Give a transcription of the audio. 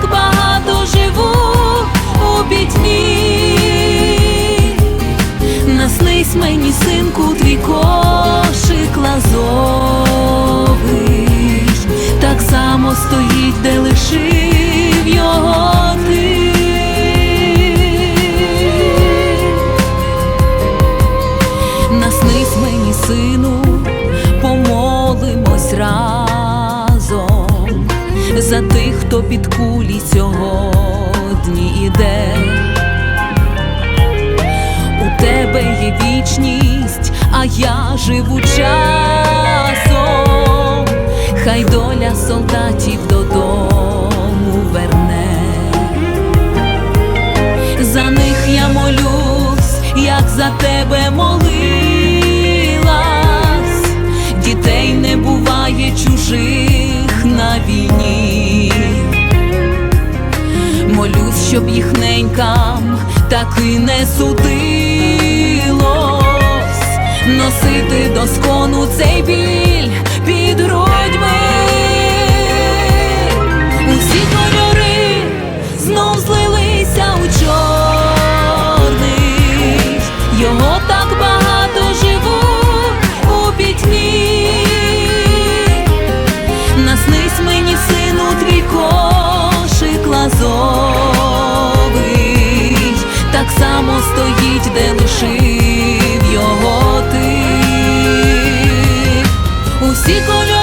Так багато живу у пітьмі. Наснись мені, синку, твій кошик лазовий, так само стоїть, де лишив за тих, хто під кулі сьогодні іде. У тебе є вічність, а я живу часом, хай доля солдатів додому верне. За них я молюсь, як за тебе молилась, дітей не буває чужих на війні. Щоб їх ненькам таки не судилось носити до скону цей біль під грудьми. Усі кольори знов злилися у чорний, його так багато живу у пітьмі. Наснись мені, сину, твій кошик лазовий, стоїть, де лишив його ти. Усі кольори